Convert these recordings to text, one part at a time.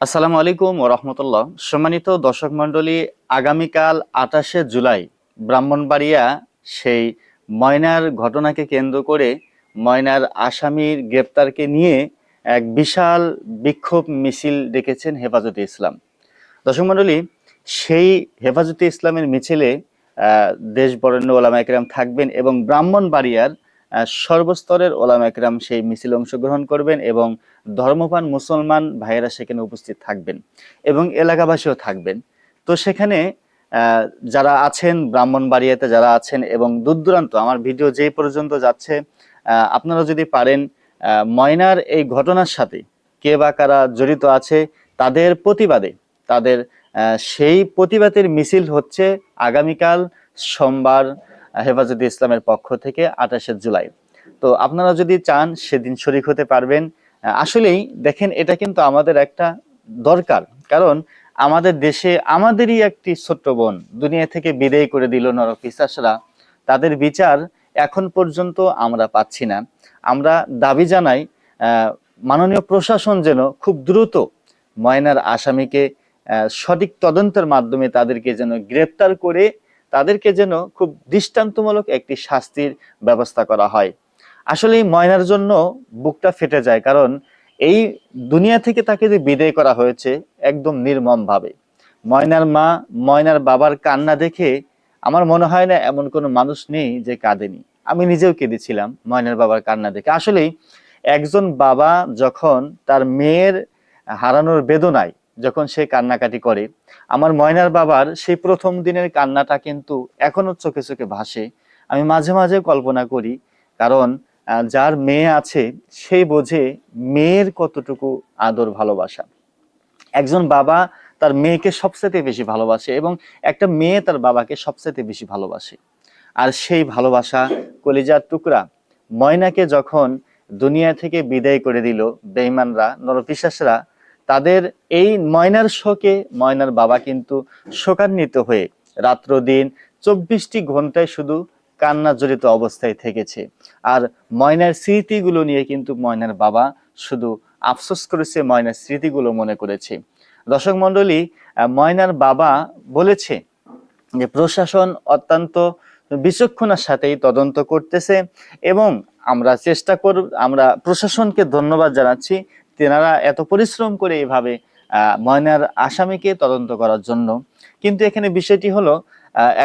আসসালামু আলাইকুম রহমতুল্লাহ। সম্মানিত দর্শক মণ্ডলী, আগামীকাল আঠাশে জুলাই, ব্রাহ্মণবাড়িয়া সেই ময়নার ঘটনাকে কেন্দ্র করে ময়নার আসামির গ্রেপ্তারকে নিয়ে এক বিশাল বিক্ষোভ মিছিল ডেকেছেন হেফাজতে ইসলাম। দর্শক মণ্ডলী, সেই হেফাজতে ইসলামের মিছিলে দেশ বরেণ্য ওলামা একরাম থাকবেন এবং ব্রাহ্মণবাড়িয়ার সর্বস্তরের ওলামা একরাম সেই মিছিল অংশগ্রহণ করবেন এবং ধর্মপান মুসলমান ভাইয়েরা সেখানে উপস্থিত থাকবেন এবং এলাকাবাসীও থাকবেন। তো সেখানে যারা আছেন, ব্রাহ্মণবাড়িয়াতে যারা আছেন এবং দূর দূরান্ত আমার ভিডিও যেই পর্যন্ত যাচ্ছে আপনারা যদি পারেন ময়নার এই ঘটনার সাথে কে বা কারা জড়িত আছে, তাদের প্রতিবাদে, তাদের সেই প্রতিবাদের মিছিল হচ্ছে আগামীকাল সোমবার হেফাজতে ইসলামের পক্ষ থেকে আঠাশে জুলাই। তো আপনারা যদি চান সেদিন শরিক হতে পারবেন। আসলেই দেখেন, এটা কিন্তু আমাদের একটা দরকার। কারণ আমাদের দেশে আমাদেরই একটি ছোট্ট বোন দুনিয়া থেকে বিদায় করে দিল নরপিসাসরা তাদের বিচার এখন পর্যন্ত আমরা পাচ্ছি না। আমরা দাবি জানাই মাননীয় প্রশাসন যেন খুব দ্রুত ময়নার আসামিকে সঠিক তদন্তের মাধ্যমে তাদেরকে যেন গ্রেপ্তার করে তাদেরকে যেন খুব দৃষ্টান্তমূলক একটি শাস্তির ব্যবস্থা করা হয়। আসলে ময়নার জন্য বুকটা ফেটে যায়, কারণ এই দুনিয়া থেকে তাকে যে বিদায় করা হয়েছে একদম নির্মম ভাবে ময়নার মা, ময়নার বাবার কান্না দেখে আমার মনে হয় না এমন কোনো মানুষ নেই যে কাঁদেনি। আমি নিজেও কেঁদেছিলাম ময়নার বাবার কান্না দেখে। আসলেই একজন বাবা যখন তার মেয়ের হারানোর বেদনায় যখন সে কান্নাকাটি করে, আমার ময়নার বাবার সেই প্রথম দিনের কান্নাটা কিন্তু এখনও চোখে চোখে ভাসে। আমি মাঝে মাঝে কল্পনা করি, কারণ যার মেয়ে আছে সেই বোঝে মেয়ের কতটুকু আদর ভালোবাসা। একজন বাবা তার মেয়েকে সবচেয়ে বেশি ভালোবাসে এবং একটা মেয়ে তার বাবাকে সবচেয়ে বেশি ভালোবাসে। আর সেই ভালোবাসা কলিজার টুকরা ময়নাকে যখন দুনিয়া থেকে বিদায় করে দিল বেইমানরা নরপিশাসরা তাদের এই ময়নার শোকে ময়নার বাবা কিন্তু শোকান্বিত হয়ে রাত্র দিন চব্বিশটি ঘন্টায় শুধু কান্না জড়িত অবস্থায় থেকেছে। আর ময়নার স্মৃতিগুলো নিয়ে কিন্তু ময়নার বাবা শুধু আফসোস করেছে ময়নার স্মৃতিগুলো মনে করেছে। দর্শক মন্ডলী ময়নার বাবা বলেছে যে প্রশাসন অত্যন্ত বিচক্ষণার সাথেই তদন্ত করতেছে এবং আমরা চেষ্টা কর আমরা প্রশাসনকে ধন্যবাদ জানাচ্ছি তেনারা এত পরিশ্রম করে এইভাবে ময়নার আসামিকে তদন্ত করার জন্য। কিন্তু এখানে বিষয়টি হলো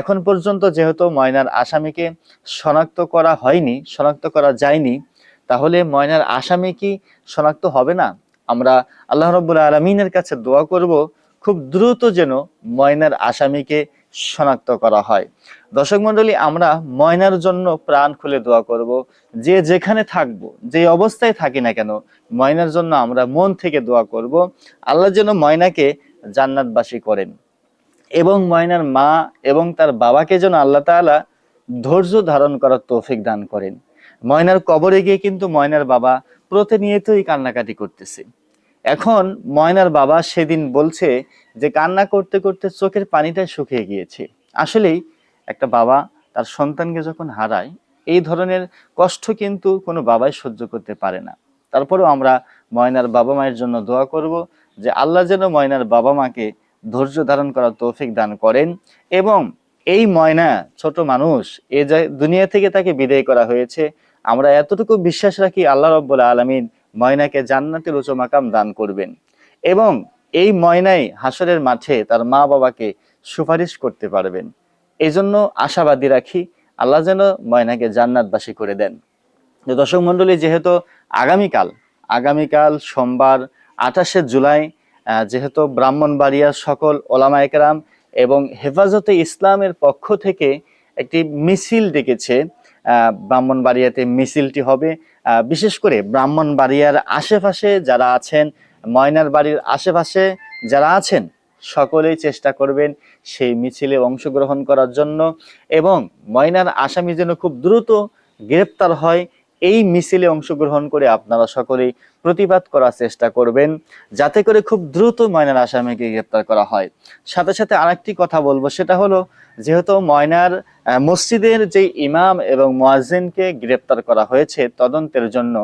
এখন পর্যন্ত যেহেতু ময়নার আসামিকে শনাক্ত করা হয়নি, শনাক্ত করা যায়নি, তাহলে ময়নার আসামি কি শনাক্ত হবে না? আমরা আল্লাহ রব্বুল আলমিনের কাছে দোয়া করব, খুব দ্রুত যেন ময়নার আসামিকে শনাক্ত করা হয়। দর্শক মন্ডলী আমরা ময়নার জন্য প্রাণ খুলে দোয়া করব। যে যেখানে থাকব যে অবস্থায় থাকি না কেন, ময়নার জন্য আমরা মন থেকে দোয়া করব। আল্লাহ যেন ময়নাকে জান্নাতবাসী করেন। এবং ময়নার মা এবং তার বাবাকে যেন আল্লাহ তাআলা ধৈর্য ধারণ করার তৌফিক দান করেন। ময়নার কবরে গিয়ে কিন্তু ময়নার বাবা প্রতিনিয়তই কান্নাকাটি করতেছে। এখন ময়নার বাবা সেদিন বলছে যে কান্না করতে করতে চোখের পানিটা শুকিয়ে গিয়েছে। আসলেই একটা বাবা তার সন্তানকে যখন হারায়, এই ধরনের কষ্ট কিন্তু কোনো বাবাই সহ্য করতে পারে না। তারপরেও আমরা ময়নার বাবা মায়ের জন্য দোয়া করব যে আল্লাহ যেন ময়নার বাবা মাকে ধৈর্য ধারণ করার তৌফিক দান করেন এবং এই ময়না ছোট মানুষ, এ যে দুনিয়া থেকে তাকে বিদায় করা হয়েছে, আমরা এতটুকু বিশ্বাস রাখি আল্লাহ রব্বুল আলমিন ময়নাকে জান্নাতের উঁচু মাকাম দান করবেন। এবং এই ময়নাই হাসরের মাঠে তার মা বাবাকে সুপারিশ করতে পারবেন। এই জন্য আশাবাদী রাখি, আল্লাহ যেন ময়নাকে জান্নাতবাসী করে দেন। দর্শক মন্ডলী যেহেতু আগামীকাল আগামীকাল সোমবার আঠাশে জুলাই যেহেতু ব্রাহ্মণবাড়িয়ার সকল ওলামা একরাম এবং হেফাজতে ইসলামের পক্ষ থেকে একটি মিছিল ডেকেছে ব্রাহ্মণবাড়িয়াতে মিছিলটি হবে। বিশেষ করে ব্রাহ্মণবাড়িয়ার আশেপাশে যারা আছেন, ময়নার বাড়ির আশেপাশে যারা আছেন, সকলেই চেষ্টা করবেন সেই মিছিলে অংশগ্রহণ করার জন্য এবং ময়নার আসামি যেন খুব দ্রুত গ্রেপ্তার হয় এই মিছিলে অংশগ্রহণ করে আপনারা সকলেই প্রতিবাদ করার চেষ্টা করবেন, যাতে করে খুব দ্রুত ময়নার আসামিকে গ্রেপ্তার করা হয়। সাথে সাথে আরেকটি কথা বলব, সেটা হলো যেহেতু ময়নার মসজিদের যে ইমাম এবং মোয়াজ্জিনকে গ্রেপ্তার করা হয়েছে তদন্তের জন্য,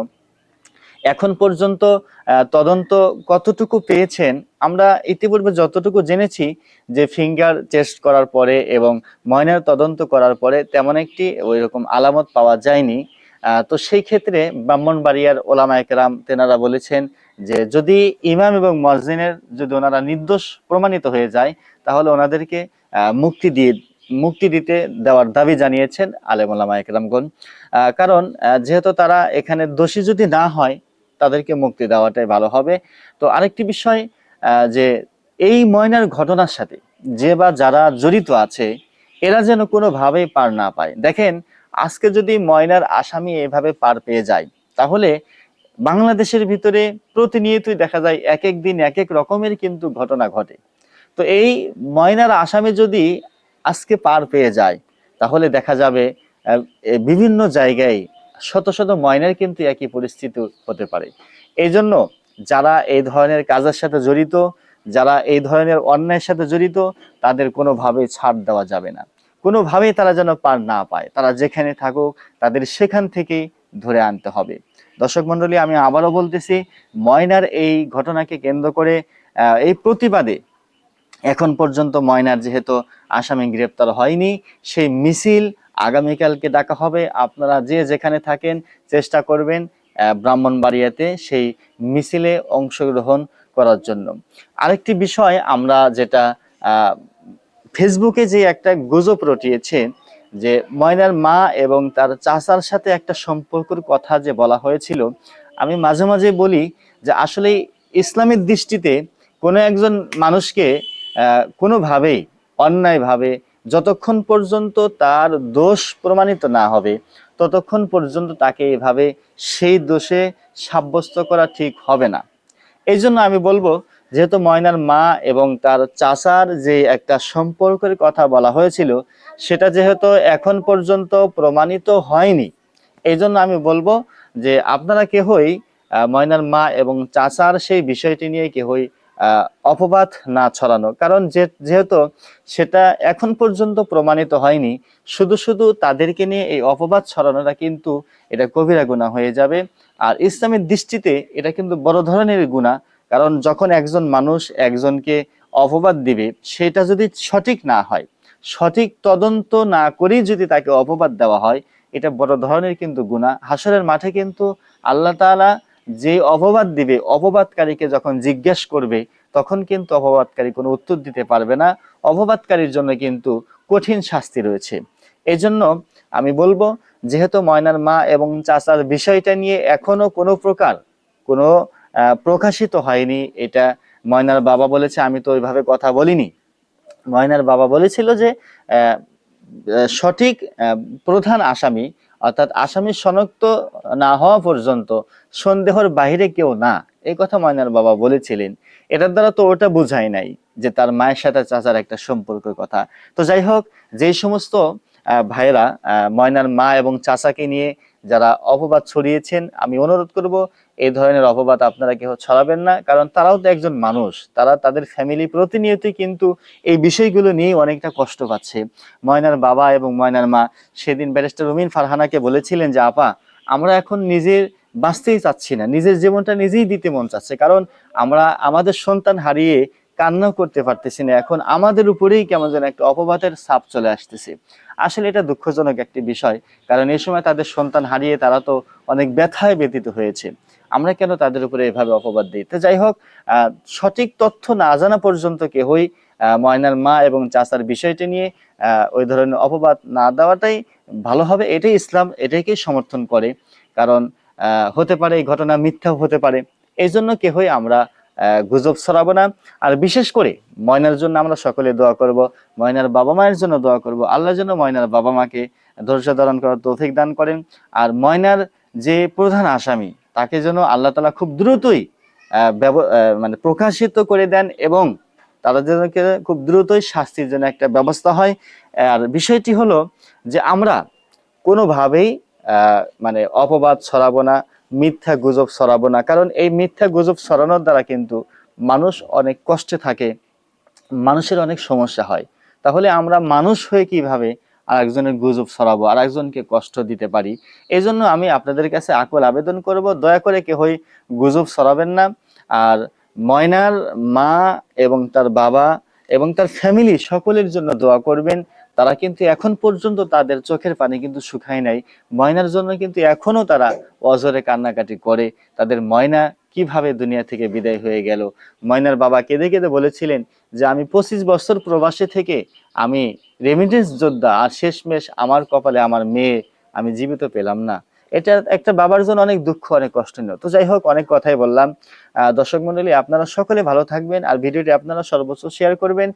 এখন পর্যন্ত তদন্ত কতটুকু পেয়েছেন, আমরা ইতিপূর্বে যতটুকু জেনেছি যে ফিঙ্গার টেস্ট করার পরে এবং ময়নার তদন্ত করার পরে তেমন একটি ওই রকম আলামত পাওয়া যায়নি। তো সেই ক্ষেত্রে ব্রাহ্মণবাড়িয়ার ওলামা একরাম তেনারা বলেছেন যে যদি ইমাম এবং মসজিনের যদি ওনারা নির্দোষ প্রমাণিত হয়ে যায়, তাহলে ওনাদেরকে মুক্তি দিয়ে, মুক্তি দিতে দেওয়ার দাবি জানিয়েছেন আলেম ওলামা একরামগণ কারণ যেহেতু তারা এখানে দোষী যদি না হয়, তাদেরকে মুক্তি দেওয়াটাই ভালো হবে। তো আরেকটি বিষয় যে এই ময়নার ঘটনার সাথে যে বা যারা জড়িত আছে, এরা যেন কোনোভাবেই পার না পায়। দেখেন আজকে যদি ময়নার আসামি এভাবে পার পেয়ে যায়, তাহলে বাংলাদেশের ভিতরে প্রতিনিয়তই দেখা যায় এক এক দিন এক এক রকমের কিন্তু ঘটনা ঘটে। তো এই ময়নার আসামি যদি আজকে পার পেয়ে যায়, তাহলে দেখা যাবে বিভিন্ন জায়গায় শত শত ময়নার কিন্তু একই পরিস্থিতি হতে পারে। এই জন্য যারা এই ধরনের কাজের সাথে জড়িত, যারা এই ধরনের অন্যায়ের সাথে জড়িত, তাদের কোনোভাবেই ছাড় দেওয়া যাবে না। কোনোভাবেই তারা যেন পার না পায়। তারা যেখানে থাকুক, তাদের সেখান থেকেই ধরে আনতে হবে। দর্শক মন্ডলী আমি আবারও বলতেছি, ময়নার এই ঘটনাকে কেন্দ্র করে এই প্রতিবাদে এখন পর্যন্ত ময়নার যেহেতু আসামি গ্রেপ্তার হয়নি, সেই মিছিল আগামীকালকে ডাকা হবে। আপনারা যে যেখানে থাকেন, চেষ্টা করবেন ব্রাহ্মণবাড়িয়াতে সেই মিছিলে অংশগ্রহণ করার জন্য। আরেকটি বিষয় আমরা যেটা ফেসবুকে যে একটা গুজব রটিয়েছে যে ময়নার মা এবং তার চাচার সাথে একটা সম্পর্কের কথা যে বলা হয়েছিল, আমি মাঝে মাঝে বলি যে আসলে ইসলামের দৃষ্টিতে কোনো একজন মানুষকে কোনোভাবেই, অন্যায়ভাবে যতক্ষণ পর্যন্ত তার দোষ প্রমাণিত না হবে, ততক্ষণ পর্যন্ত তাকে এভাবে সেই দোষে সাব্যস্ত করা ঠিক হবে না। এই জন্য আমি বলব যেহেতু ময়নার মা এবং তার চাচার যে একটা সম্পর্কের কথা বলা হয়েছিল, সেটা যেহেতু এখন পর্যন্ত প্রমাণিত হয়নি। এই জন্য আমি বলব যে আপনারা কেহই ময়নার মা এবং চাচার সেই বিষয়টি নিয়ে কেহই অপবাদ না ছড়ানো। কারণ যে, যেহেতু সেটা এখন পর্যন্ত প্রমাণিত হয়নি, শুধু শুধু তাদেরকে নিয়ে এই অপবাদ ছড়ানোটা কিন্তু এটা কবিরা গুণা হয়ে যাবে। আর ইসলামের দৃষ্টিতে এটা কিন্তু বড় ধরনের গুণা কারণ যখন একজন মানুষ একজনকে অপবাদ দিবে, সেটা যদি সঠিক না হয়, সঠিক তদন্ত না করেই যদি তাকে অপবাদ দেওয়া হয়, এটা বড় ধরনের কিন্তু গুণা হাসরের মাঠে কিন্তু আল্লাহ তাআলা যে অপবাদ দিবে, অপবাদকারীকে যখন জিজ্ঞেস করবে, তখন কিন্তু অপবাদকারী কোনো উত্তর দিতে পারবে না। অপবাদকারীর জন্য কিন্তু কঠিন শাস্তি রয়েছে। এই জন্য আমি বলব, যেহেতু ময়নার মা এবং চাচার বিষয়টা নিয়ে এখনও কোনো প্রকার কোনো প্রকাশিত হয়নি। এটা ময়নার বাবা বলেছে আমি তো ওইভাবে কথা বলিনি। ময়নার বাবা বলেছিল যে সঠিক প্রধান আসামি অর্থাৎ আসামি শনাক্ত না হওয়া পর্যন্ত সন্দেহর বাইরে কেউ না। এই কথা ময়নার বাবা বলেছিলেন। এটার দ্বারা তো ওটা বোঝাই নাই যে তার মায়ের সাথে চাচার একটা সম্পর্কের কথা। তো যাই হোক যেই সমস্ত আহ, ময়নার মা এবং চাচাকে নিয়ে যারা অপবাদ ছড়িয়েছেন আমি অনুরোধ করব এই ধরনের অপবাদ আপনারা কেউ ছড়াবেন না, কারণ তারাও তো একজন মানুষ। তারা তাদের ফ্যামিলি প্রতিনিয়তই কিন্তু এই বিষয়গুলো নিয়ে অনেকটা কষ্ট পাচ্ছে। ময়নার বাবা এবং ময়নার মা, সেদিন ব্যারিস্টার রুমিন ফারহানাকে বলেছিলেন যে, আপা, আমরা এখন নিজের বাঁচতেই চাচ্ছি না। নিজের জীবনটা নিজেই দিতে মন চাচ্ছে। কারণ আমরা, আমাদের সন্তান হারিয়ে কান্নাও করতে পারতেছি না। এখন আমাদের উপরেই কেমন যেন একটা অপবাদের ছাপ চলে আসতেছে। আসলে এটা দুঃখজনক একটি বিষয়, কারণ এই সময় তাদের সন্তান হারিয়ে তারা তো অনেক ব্যথায় ব্যতীত হয়েছে। আমরা কেন তাদের উপরে এভাবে অপবাদ দিই? তো যাই হোক সঠিক তথ্য না জানা পর্যন্ত কেহই ময়নার মা এবং চাচার বিষয়টি নিয়ে ওই ধরনের অপবাদ না দেওয়াটাই ভালো হবে। এটাই ইসলাম এটাকেই সমর্থন করে। কারণ হতে পারে এই ঘটনা মিথ্যাও হতে পারে। এই জন্য কেহই আমরা গুজব ছড়াবো না। আর বিশেষ করে ময়নার জন্য আমরা সকলে দোয়া করব, ময়নার বাবা মায়ের জন্য দোয়া করব। আল্লাহর জন্য ময়নার বাবা মাকে ধৈর্য ধারণ করার তৌফিক দান করেন। আর ময়নার যে প্রধান আসামি তাকে যেন আল্লাহ তালা খুব দ্রুতই মানে প্রকাশিত করে দেন এবং যেন খুব দ্রুতই শাস্তির জন্য একটা ব্যবস্থা হয়। আর বিষয়টি হলো যে আমরা কোনোভাবেই মানে অপবাদ ছড়াবো না, মিথ্যা গুজব ছড়াবো না। কারণ এই মিথ্যা গুজব ছড়ানোর দ্বারা কিন্তু মানুষ অনেক কষ্টে থাকে, মানুষের অনেক সমস্যা হয়। তাহলে আমরা মানুষ হয়ে কীভাবে আর একজনের গুজব ছড়াবো আর একজনকে কষ্ট দিতে পারি। এই জন্য আমি আপনাদের কাছে আকল আবেদন করব, দয়া করে কেহই গুজব ছড়াবেন না। আর ময়নার মা এবং তার বাবা এবং তার ফ্যামিলি সকলের জন্য দোয়া করবেন। তারা কিন্তু এখন পর্যন্ত তাদের চোখের পানি কিন্তু শুকায় নাই। ময়নার জন্য কিন্তু এখনও তারা অজরে কান্নাকাটি করে। তাদের ময়না কীভাবে দুনিয়া থেকে বিদায় হয়ে গেল? ময়নার বাবা কেঁদে কেঁদে বলেছিলেন যে, আমি পঁচিশ বছর প্রবাসে থেকে আমি রেমিটেন্স যোদ্ধা আর শেষমেশ আমার কপালে আমার মেয়ে আমি জীবিত পেলাম না। এটা একটা বাবার জন্য অনেক দুঃখ, অনেক কষ্ট নিল তো যাই হোক, অনেক কথাই বললাম। দর্শক মন্ডলী আপনারা সকলে ভালো থাকবেন আর ভিডিওটি আপনারা সর্বোচ্চ শেয়ার করবেন।